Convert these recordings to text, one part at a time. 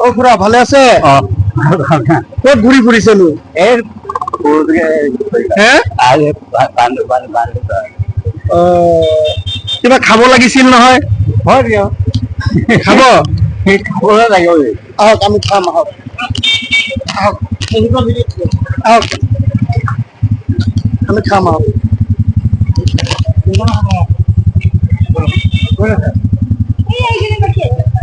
ও খুড়া ভালে আছে? ক'ত এর বান্ধ অ, কিবা খাব লাগিছিল নহয়? হয় দিয়ক। খাব? খাবলৈ লাগিব। আহক আমি খাম আহক। আহক। আহক। আমি খাম আহক।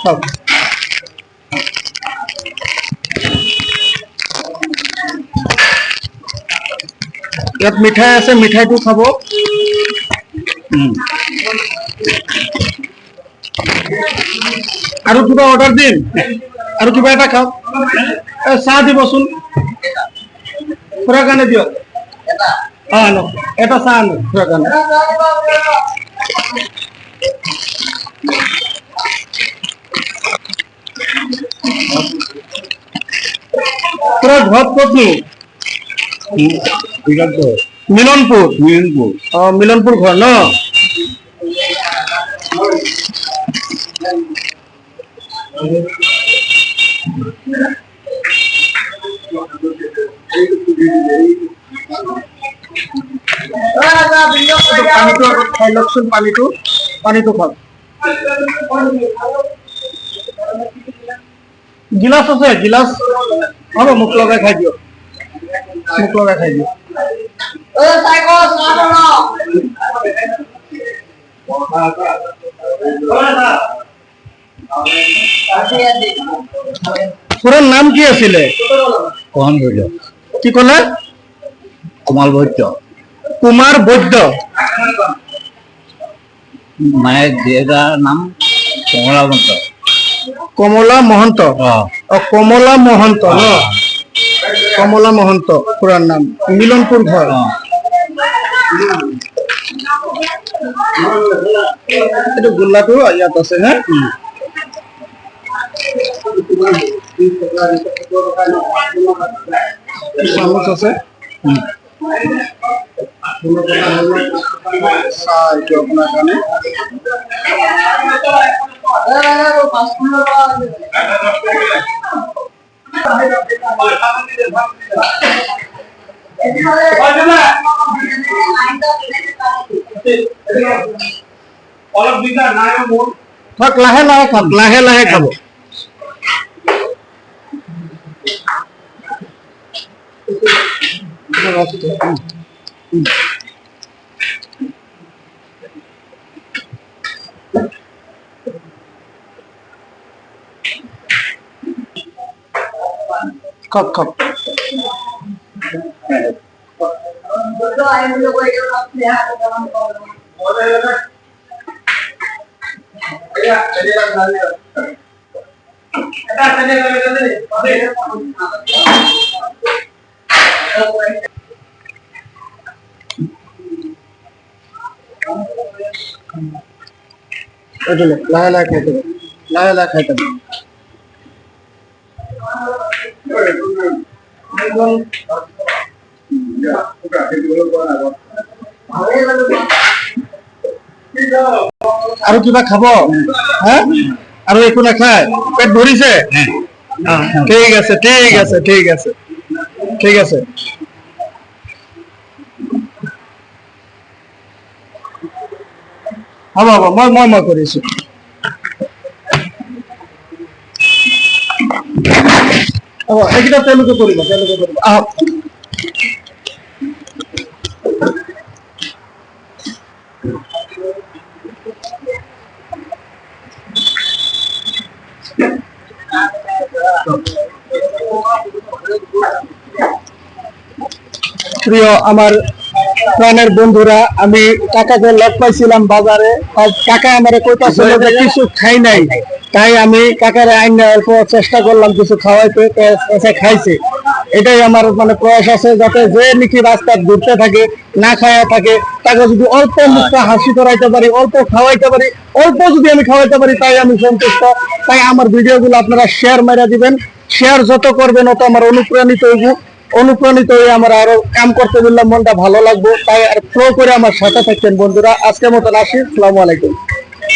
চাওক ইয়াত মিঠাই আছে মিঠাইটো খাব আৰু কিবা অৰ্ডাৰ দিম আৰু কিবা এটা খাওক এ, চাহ দিবচোন খুৰাৰ কাৰণে দিয়ক অ আনক এটা চাহ আনক খুৰাৰ কাৰণে ঘৰত ক'তনো মিলনপুৰ মিলনপুর। অ মিলনপুৰ ঘৰ ন? পানীটো খাই লওকচোন পানীটো পানীটো খাওক গিলাচ আছে গিলাচ হ'ব মোক লগাই খাই দিয়ক মোক লগাই খাই দিয়ক খুৰাৰ নাম কি আছিলে? কখন ধৈর্য কি ক'লে? কমল বৈদ্য। কুমাৰ বৈদ্য। মানে দেউতার নাম কমলা বৈদ্য। কমলা মহন্ত। কমলা মহন্ত। কমলা মহন্ত খুৰাৰ নাম। মিলনপুৰ ঘৰ অ। এইটো গোল্লাটো ইয়াত আছে হে চামুচ আছে। চাহ এইটো আপোনাৰ কাৰণে থাক লাহে লাহে খাওক লাহে লাহে খাব খাওক খাওক এইটো লওক, লাহে লাহে খাই থাকক লাহে লাহে থাকক আৰু কিবা খাব? হা আৰু একো নাখায়? পেট ভৰিছে? ঠিক আছে ঠিক আছে ঠিক আছে ঠিক আছে। হ'ব হ'ব, মই মই মই কৰিছো। এইকেইটা তেওঁলোকে কৰিব তেওঁলোকে কৰিব আহক প্রিয় আমার প্রাণের বন্ধুরা আমি কাকাকে লক পাইছিলাম বাজারে আর কাকা আমার কইতাছিল যে কিছু খাই নাই। তাই আমি কাকারে আইন অল্প চেষ্টা করলাম কিছু খাওয়াইতে খাইছে। এটাই আমার মানে প্রয়াস আছে, যাতে যে নাকি রাস্তা ঘুরতে থাকে, না খাওয়া থাকে, তাকে যদি অল্প মুখটা হাসি করাইতে পারি, অল্প খাওয়াইতে পারি, অল্প যদি আমি খাওয়াইতে পারি, তাই আমি সন্তুষ্ট। তাই আমার ভিডিওগুলো আপনারা শেয়ার মেরা দিবেন। শেয়ার যত করবেন, অত আমার অনুপ্রাণিত হইব। অনুপ্রাণিত হয়ে আমার আরও কাম করতে বললাম, মনটা ভালো লাগবে। তাই আর প্রো করে আমার সাথে থাকছেন বন্ধুরা। আজকের মতন আসি। আসসালামু আলাইকুম।